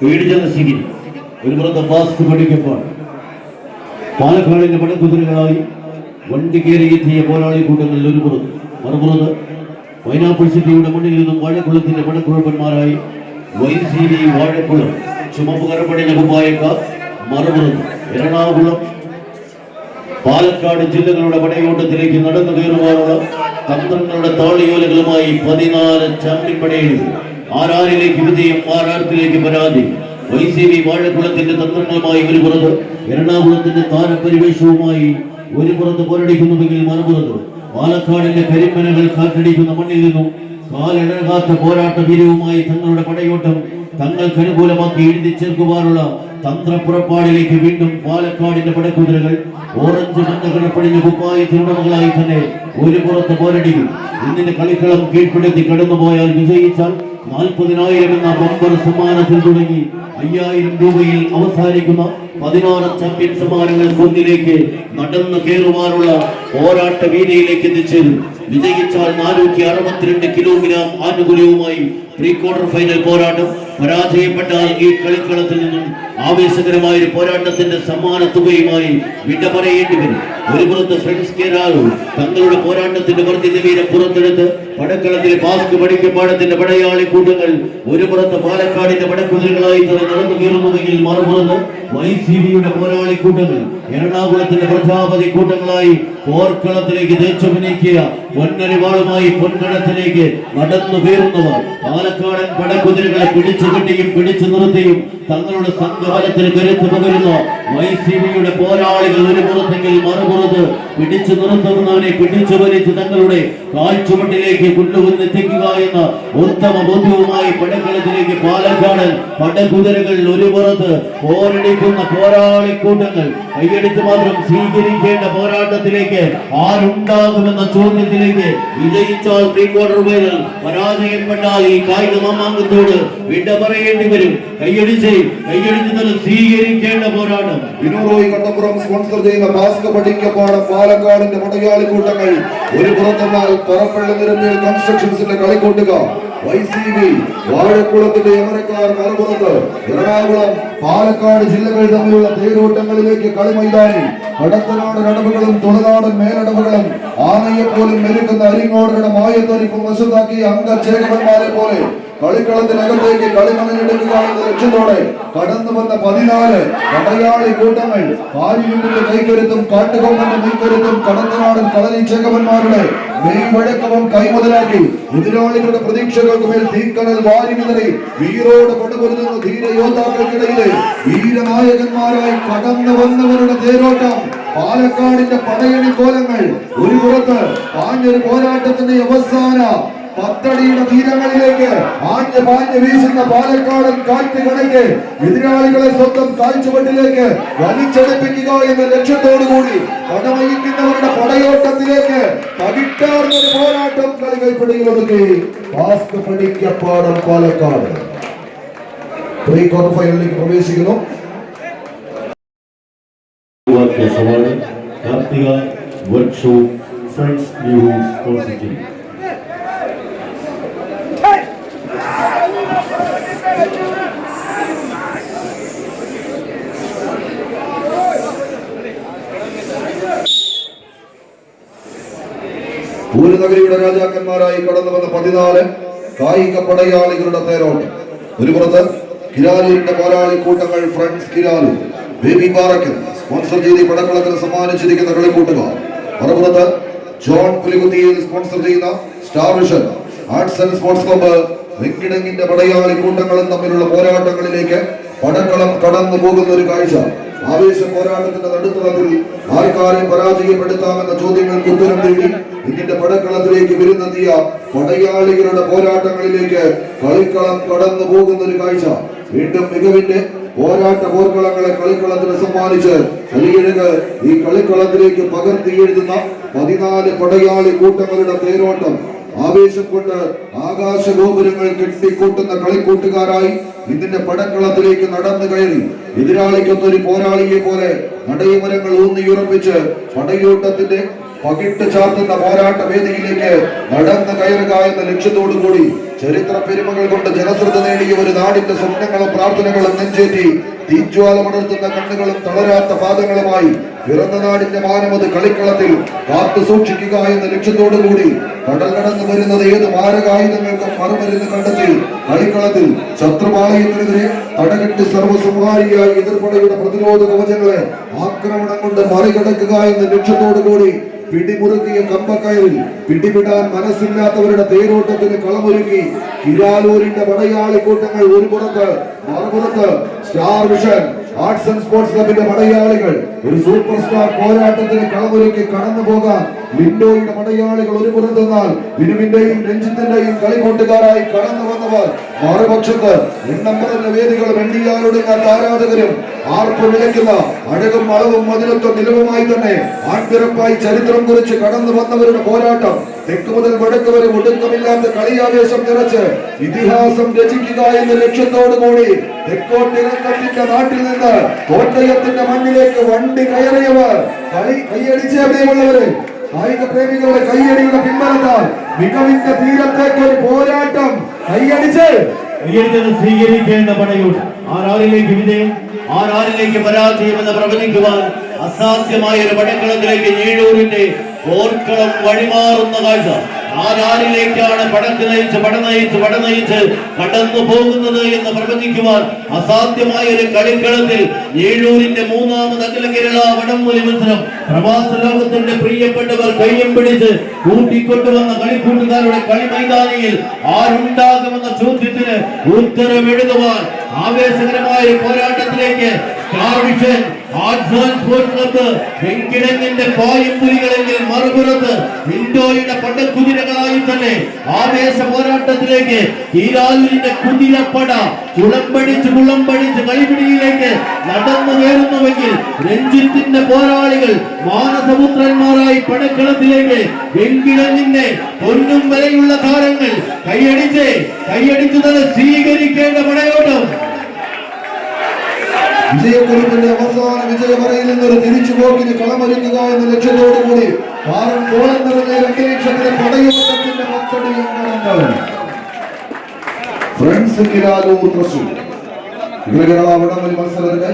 പേടിച്ചെന്ന സ്ഥിതി ഒരു പുറത്ത് മാസ്ക് പഠിക്കുമ്പോൾ പാലക്കാടിന്റെ പടക്കുതിരകളായി വണ്ടി കയറി എത്തിയ പോരാളി കൂട്ടങ്ങളിൽ ഒരു പുറത്ത്. മറുപുറത്ത് പൈനാപ്പിൾ സിറ്റിയുടെ മണ്ണിൽ നിന്നും വാഴക്കുളത്തിന്റെ പടക്കുഴപ്പന്മാരായി വൈസീരി വാഴക്കുളം. ചുമപ്പ് കരപ്പടിഞ്ഞ മറുപടി എറണാകുളം പാലക്കാട് ജില്ലകളുടെ പടയോട്ടത്തിലേക്ക് നടന്നു കയറുവാനുള്ള തന്ത്രങ്ങളുടെ താളിയോലകളുമായി പതിനാല് ചാമ്പ്യൻ ആരാറിലേക്ക് വിജയം ആരാർത്തിലേക്ക് പരാതി. വൈ സി വി വാഴക്കുളത്തിന്റെ തന്ത്രങ്ങളുമായി ഒരു പുറത്ത് എറണാകുളത്തിന്റെ താരപരിവേഷവുമായി ഒരു പുറത്ത് പോരടിക്കുന്നുവെങ്കിൽ മറുപുറത്ത്. പാലക്കാടിന്റെ കരിമ്പനകൾ കാറ്റടിക്കുന്ന മണ്ണിൽ നിന്നും കാലിടകാത്ത പോരാട്ട വീരവുമായി തങ്ങളുടെ പടയോട്ടം തങ്ങൾക്ക് അനുകൂലമാക്കി എഴുതി ചേർക്കുവാനുള്ള തന്ത്രപ്പുറപ്പാടിലേക്ക് വീണ്ടും പാലക്കാടിന്റെ പടക്കുതിരകൾ ഓറഞ്ച് മഞ്ഞകടപ്പടിഞ്ഞ കുപ്പായത്തിനുടമകളായി തന്നെ ഒരു പുറത്ത് പോരടിക്കും. ഇന്നിന്റെ കളിക്കളം കീഴ്പ്പെടുത്തി കടന്നുപോയാൽ വിജയിച്ചാൽ നാൽപ്പതിനായിരം എന്ന ബമ്പർ സമ്മാനത്തിൽ തുടങ്ങി അയ്യായിരം രൂപയിൽ അവസാനിക്കുന്ന പതിനാറ് ചാമ്പ്യൻ സമ്മാനങ്ങൾ ഒന്നിലേക്ക് നടന്നു കയറുവാനുള്ള പോരാട്ട വീതിയിലേക്ക് എത്തിച്ചേരും. വിജയിച്ചാൽ നാനൂറ്റി അറുപത്തിരണ്ട് കിലോഗ്രാം ആനുകൂല്യവുമായി പ്രീ ക്വാർട്ടർ ഫൈനൽ പോരാട്ടം പരാജയപ്പെട്ടാൽ ഈ കളിക്കളത്തിൽ നിന്നും ആവേശകരമായ ഒരു പോരാട്ടത്തിന്റെ സമ്മാന തുകയുമായി വിട പറയേണ്ടി വരും. ഒരു പുറത്ത് ഫ്രണ്ട്സ് കേരളവും തങ്ങളുടെ പോരാട്ടത്തിന്റെ വർദ്ധിത വീര പുറത്തെടുത്ത് പടക്കളത്തിലെ പാസ്ക് പടിക്കപ്പാടത്തിന്റെ പടയാളി കൂട്ടങ്ങൾ ഒരു പുറത്ത് പാലക്കാടിന്റെ പടക്കുതിരകളായി നടന്നു കയറുന്നുവെങ്കിൽ മറുപുറത്ത് വൈസിബിയുടെ പോരാളി കൂട്ടങ്ങൾ എറണാകുളത്തിന്റെ പ്രജാപതി കൂട്ടങ്ങളായി പോർക്കളത്തിലേക്ക് തേച്ചഭിനയിക്കുക പൊന്നരിവാളുമായി പൊൻകടത്തിലേക്ക് നടന്നു കയറുന്നവർ പാലക്കാടൻ പടക്കുതിരകളെ പിടിച്ചു കെട്ടിയും പിടിച്ചു നിർത്തിയും തങ്ങളുടെ സംഘബലത്തിന് കരുത്ത് പകരുന്ന. വൈസിബിയുടെ പോരാളികൾ ഒരു പുറത്തെങ്കിൽ മറുപുറത്ത് പിടിച്ചു നിർത്തുന്നവനെ പിടിച്ചു വലിച്ച് തങ്ങളുടെ കാൽച്ചുവട്ടിലേക്ക് കൊണ്ടുവന്നെത്തിക്കുക എന്ന ഉത്തമ ബോധ്യവുമായി പടക്കളത്തിലേക്ക് പാലക്കാട് പടകുതിരകൾ ഒരു പുറത്ത് പോരടിക്കുന്ന പോരാളിക്കൂട്ടങ്ങൾ കൈയടിച്ച് മാത്രം സ്വീകരിക്കേണ്ട പോരാട്ടത്തിലേക്ക് ആരുണ്ടാകുമെന്ന ചോദ്യത്തിലേക്ക് വിജയിച്ചാൽ പ്രീ ക്വാർട്ടർ ഫൈനൽ പരാജയപ്പെട്ടാൽ ഈ കായിക മാമാങ്കത്തോട് വിട പറയേണ്ടി വരും. കൈയടിച്ച് കൈയടിച്ച് സ്വീകരിക്കേണ്ട പോരാട്ടം. വിനോറോയി കട്ടപ്പുറം സ്പോൺസർ ചെയ്യുന്ന ഭാസ്കർ പഠിക്കപ്പാടം പാലക്കാടിന്റെ പടയാളി കൂട്ടങ്ങൾ. ഒരു പുറത്തെന്നാൽ പറപ്പള്ളി നിരമ്പിൽ കൺസ്ട്രക്ഷൻസിന്റെ കളിക്കൂട്ടുക. വൈ സി ബി വാഴക്കുളത്തിന്റെ യമനക്കാർ മറുപുറത്ത് എറണാകുളം പാലക്കാട് ജില്ലകൾ തമ്മിലുള്ള തേരോട്ടങ്ങളിലേക്ക് കളിമൈതാനി. കടത്തനാട് അടവുകളും തുളനാടൻ മേലടവുകളും ആനയെ പോലും മെരുക്കുന്ന അരിങ്ങോടരുടെ മായത്തൊരിപ്പും വശത്താക്കിയ അംഗചേകവന്മാരെ പോലെ കളിക്കളത്തിനകത്തേക്ക് കളിമണിലെടുക്കുക എന്ന ലക്ഷ്യത്തോടെ കടന്നു വന്ന പതിനാല് പടയാളി കൂട്ടങ്ങൾ. കാലിയുണ്ടിന്റെ കൈക്കരുത്തും കാട്ടുകൊമ്പന്റെ നീക്കരുത്തും കടന്നുനാടും കളരി ചേകവന്മാരുടെ മെയ്വഴക്കവും കൈമുതലാക്കി. എതിരാളികളുടെ പ്രതീക്ഷകൾക്ക് മേൽ തീക്കടൽ വാരി വിതറി. വീരോട് പടുപൊരുതുന്ന ധീര യോദ്ധാക്കൾക്കിടയിലെ വീരനായകന്മാരായി കടന്നു വന്നവരുടെ തേരോട്ടം. പാലക്കാടിന്റെ പടയണി കോലങ്ങൾ. ഒരു പുറത്ത് പാഞ്ഞൊരു പോരാട്ടത്തിന്റെ അവസാന പത്തടിയുടെ തീരങ്ങളിലേക്ക് ആഞ്ഞ് പാഞ്ഞ് വീശുന്ന പാലക്കാടൻ കാറ്റ് കണക്ക് എതിരാളികളെ സ്വന്തം കാഴ്ചവട്ടിലേക്ക് വലിച്ചെടുപ്പിക്കുക എന്ന ലക്ഷ്യത്തോടുകൂടി പടവഹിക്കുന്നവരുടെ പടയോട്ടത്തിലേക്ക് പകിട്ടാർന്ന പോരാട്ടം കളി കൈപ്പിടിയിലൊതുക്കി ഭാസ്കർ പടിക്കപ്പാടം പാലക്കാട്. പ്രീ ക്വാർട്ടർ ഫൈനലിലേക്ക് പ്രവേശിക്കുന്നു. Karthika workshop friends news sponsor പൂരനഗരിയുടെ രാജാക്കന്മാരായി കടന്നു വന്ന പതിനാല് കായിക പടയാളികളുടെ പേരോട്ട്. ഒരു പുറത്ത് കിരാലിയുടെ പോരാളി കൂട്ടങ്ങൾ ഫ്രണ്ട്സ് കിരാലി ബേബി പാറക്കൽ സ്പോൺസർ ചെയ്ത് പടക്കളത്തിന് സമ്മാനിച്ചിരിക്കുന്ന കളിക്കൂട്ടുകാർ. മറുപുറത്ത് ജോൺ പുലികുത്തിയിൽ സ്പോൺസർ ചെയ്യുന്ന star vision arts and sports club വെങ്കിടങ്ങിന്റെ പടയാളി കൂട്ടങ്ങളും തമ്മിലുള്ള പോരാട്ടങ്ങളിലേക്ക് പടക്കളം കടന്നു പോകുന്ന ഒരു കാഴ്ച. ആവേശ പോരാട്ടത്തിന്റെ നടുത്തളത്തിൽ ആൾക്കാരെ പരാജയപ്പെടുത്താമെന്ന ചോദ്യങ്ങൾക്ക് ഉത്തരം തേടി ഇതിന്റെ പടക്കളത്തിലേക്ക് വിരുന്നെത്തിയ പടയാളികളുടെ പോരാട്ടങ്ങളിലേക്ക് കളിക്കളം കടന്നു പോകുന്ന ഒരു കാഴ്ച. വീണ്ടും മികവിന്റെ പോരാട്ട പോർക്കളങ്ങളെ കളിക്കളത്തിന് സമ്മാനിച്ച് അലിയഴക് ഈ കളിക്കളത്തിലേക്ക് പകർത്തി എഴുതുന്ന പതിനാല് പടയാളി കൂട്ടങ്ങളുടെ തേരോട്ടം. ആവേശം കൊണ്ട് ആകാശ ഗോപുരങ്ങൾ കെട്ടിക്കൂട്ടുന്ന കളിക്കൂട്ടുകാരായി ഇതിന്റെ പടക്കളത്തിലേക്ക് നടന്നു കയറി. എതിരാളിക്കൊത്തൊരു പോരാളിയെ പോലെ നടയുമരങ്ങൾ ഊന്നിയുറപ്പിച്ച് പടയൂട്ടത്തിന്റെ പകിട്ട് ചാർത്തുന്ന പോരാട്ട വേദിയിലേക്ക് നടന്നു കയറുക എന്ന ലക്ഷ്യത്തോടു കൂടി ചരിത്ര പെരുമകൾ കൊണ്ട് ജനശ്രദ്ധ നേടിയ ഒരു നാടിന്റെ സ്വപ്നങ്ങളും പ്രാർത്ഥനകളും നെഞ്ചേറ്റി തീജ്വാലമടർത്തുന്ന കണ്ണുകളും തളരാത്ത പാദങ്ങളുമായി പിറന്ന നാടിന്റെ മാനമത് കളിക്കളത്തിൽ കാത്തു സൂക്ഷിക്കുക എന്ന ലക്ഷ്യത്തോടു കൂടി കടൽ കടന്നു വരുന്നത് ഏത് മാരകായുധങ്ങൾക്കും മറുമരുന്ന് കണ്ടെത്തി കളിക്കളത്തിൽ ശത്രുപാളയത്തിനെതിരെ തടകെട്ടി സർവസുമാരിയായി എതിർപ്പടയുടെ പ്രതിരോധ കവചങ്ങളെ ആക്രമണം കൊണ്ട് മറികടക്കുക എന്ന ലക്ഷ്യത്തോടു കൂടി പിടിമുറുക്കിയ കമ്പക്കയറിൽ പിടിവിടാൻ മനസ്സില്ലാത്തവരുടെ തേരോട്ടത്തിന് കളമൊരുക്കി കിരാലൂരിന്റെ പടയാളി കൂട്ടങ്ങൾ ഒരു പുറത്ത് മറുപുറത്ത് star vision arts and sports ക്ലബിന്റെ പടയാളികൾ ഒരു സൂപ്പർ സ്റ്റാർ പോരാട്ടത്തിന് കളമൊരുക്കി കടന്നു പോകാൻ ലിൻഡോയുടെ പടയാളികൾ ഒരു പുറത്തുനിന്നാൽ വിനുവിന്റെയും രഞ്ജിത്തിന്റെയും കളിക്കൂട്ടുകാരായി കടന്നു വന്നവർ. മറുപക്ഷത്ത് എണ്ണം വേദികൾ വെണ്ടിയാലൊടുങ്ങാത്ത ആരാധകരും ആർപ്പ് വിളിക്കുന്ന അഴകും അളവും മതിലത്വം നിലവുമായി തന്നെ ആൺപിറപ്പായി ചരിത്രം കുറിച്ച് കടന്നു വന്നവരുടെ പോരാട്ടം. തെക്ക് മുതൽ വടക്ക് വരെ ഒടുക്കമില്ലാത്ത കളിയാവേശം നിറച്ച് ഇതിഹാസം രചിക്കുക എന്ന ലക്ഷ്യത്തോടു കൂടി തെക്കോട്ടിരക്കത്തിന്റെ നാട്ടിൽ നിന്ന് കോട്ടയത്തിന്റെ മണ്ണിലേക്ക് വണ്ടി കയറിയവർ. കളി കൈയടിച്ചേ കായിക പ്രേമികളുടെ കൈയടിയുടെ പിൻബലത്താൽ മികവിന്റെ തീരത്തേക്ക് ഒരു പോരാട്ടം കൈയടിച്ച്. ഉയർന്നത് സ്വീകരിക്കേണ്ട പടയോട് ആരാരിലേക്ക് വിജയം? ആരാരിലേക്ക് പരാജയം എന്ന് പ്രവചിക്കുവാൻ അസാധ്യമായ ഒരു പടക്കളത്തിലേക്ക് ഞീഴൂരിന്റെ പോർക്കളം വഴിമാറുന്ന കാഴ്ച ആരാരിലേക്കാണ് പടക്ക് നയിച്ച് പട നയിച്ച് പട നയിച്ച് കടന്നു പോകുന്നത് എന്ന് പ്രവചിക്കുവാൻ അസാധ്യമായ ഒരു കളിക്കളത്തിൽ ഏഴൂരിന്റെ മൂന്നാമത് അഖില കേരള വടംവലി മത്സരം പ്രവാസ ലോകത്തിന്റെ പ്രിയപ്പെട്ടവർ കയ്യം പിടിച്ച് കൂട്ടിക്കൊണ്ടുവന്ന കളിക്കൂട്ടുകാരുടെ കളി മൈതാനിയിൽ ആരുണ്ടാകുമെന്ന ചോദ്യത്തിന് ഉത്തരവെഴുതുവാൻ ആവേശകരമായ പോരാട്ടത്തിലേക്ക് ക്ലബ്ബ് വെങ്കിടങ്ങിന്റെ പായമ്പുലികളെങ്കിൽ മറുപുറത്ത് ഇൻഡോയുടെ പടക്കുതിരകളായി തന്നെ ആവേശ പോരാട്ടത്തിലേക്ക് ഈരാലൂരിന്റെ കുതിരപ്പട കുളമ്പടിച്ച് കുളമ്പടിച്ച് കളിപിടിയിലേക്ക് നടന്നു കയറുന്നുവെങ്കിൽ രഞ്ജിത്തിന്റെ പോരാളികൾ മാനസപുത്രന്മാരായി പടക്കളത്തിലേക്ക് വെങ്കിടങ്ങിന്റെ പൊന്നും വരെയുള്ള താരങ്ങൾ കൈയടിച്ച് കൈയടിച്ചു തന്നെ സ്വീകരിക്കേണ്ട പടയോട്ടം. വിജയക്കുറിപ്പിന്റെ അവസാന വിജയമറയിൽ നിന്നൊരു തിരിച്ചുപോക്കിന് കളമൊരുക്കുക എന്ന ലക്ഷ്യത്തോടു കൂടി കോളം നിറഞ്ഞ അന്തരീക്ഷത്തിലെ പടയോട്ടത്തിന്റെ പത്തടിയും ഫ്രണ്ട്സ് കിരാലൂർ തൃശൂർ. കേരള വടംവലി മത്സരത്തിന്